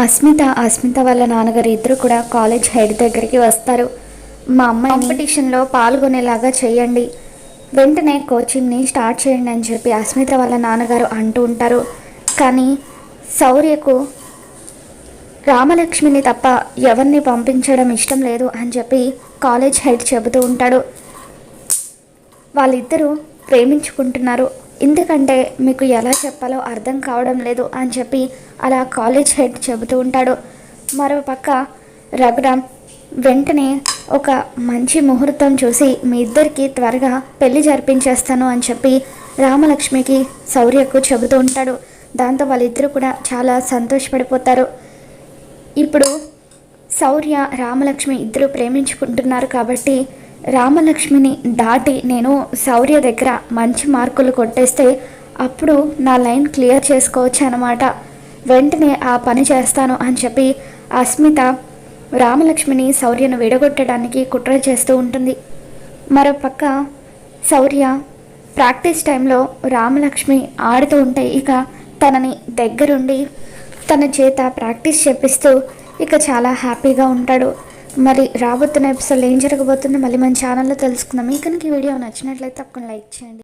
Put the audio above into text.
అస్మిత అస్మిత వాళ్ళ నాన్నగారు ఇద్దరు కూడా కాలేజ్ హెడ్ దగ్గరికి వస్తారు. మా అమ్మాయి కాంపిటీషన్లో పాల్గొనేలాగా చేయండి వెంటనే కోచింగ్ని స్టార్ట్ చేయండి అని చెప్పి అస్మిత వాళ్ళ నాన్నగారు అంటూ ఉంటారు. కానీ శౌర్యకు రామలక్ష్మిని తప్ప ఎవరిని పంపించడం ఇష్టం లేదు అని చెప్పి కాలేజ్ హెడ్ చెబుతూ ఉంటాడు. వాళ్ళిద్దరూ ప్రేమించుకుంటున్నారు. ఎందుకంటే మీకు ఎలా చెప్పాలో అర్థం కావడం లేదు అని చెప్పి అలా కాలేజ్ హెడ్ చెబుతూ ఉంటాడు. మరో పక్క రఘురామ్ వెంటనే ఒక మంచి ముహూర్తం చూసి మీ ఇద్దరికి త్వరగా పెళ్ళి జరిపించేస్తాను అని చెప్పి రామలక్ష్మికి శౌర్యకు చెబుతూ ఉంటాడు. దాంతో వాళ్ళిద్దరూ కూడా చాలా సంతోషపడిపోతారు. ఇప్పుడు శౌర్య రామలక్ష్మి ఇద్దరు ప్రేమించుకుంటున్నారు కాబట్టి రామలక్ష్మిని దాటి నేను శౌర్య దగ్గర మంచి మార్కులు కొట్టేస్తే అప్పుడు నా లైన్ క్లియర్ చేసుకోవచ్చు అనమాట వెంటనే ఆ పని చేస్తాను అని చెప్పి అస్మిత రామలక్ష్మిని శౌర్యను విడగొట్టడానికి కుట్ర చేస్తూ ఉంటుంది. మరోపక్క శౌర్య ప్రాక్టీస్ టైంలో రామలక్ష్మి ఆడుతూ ఉంటే ఇక తనని దగ్గరుండి తన చేత ప్రాక్టీస్ చేపిస్తూ ఇక చాలా హ్యాపీగా ఉంటాడు. మరి రాబోతున్న ఎపిసోడ్ ఏం జరగబోతుందో మళ్ళీ మన ఛానల్లో తెలుసుకుందాం. మీకు కనుక ఈ వీడియో నచ్చినట్లయితే తప్పకుండా లైక్ చేయండి.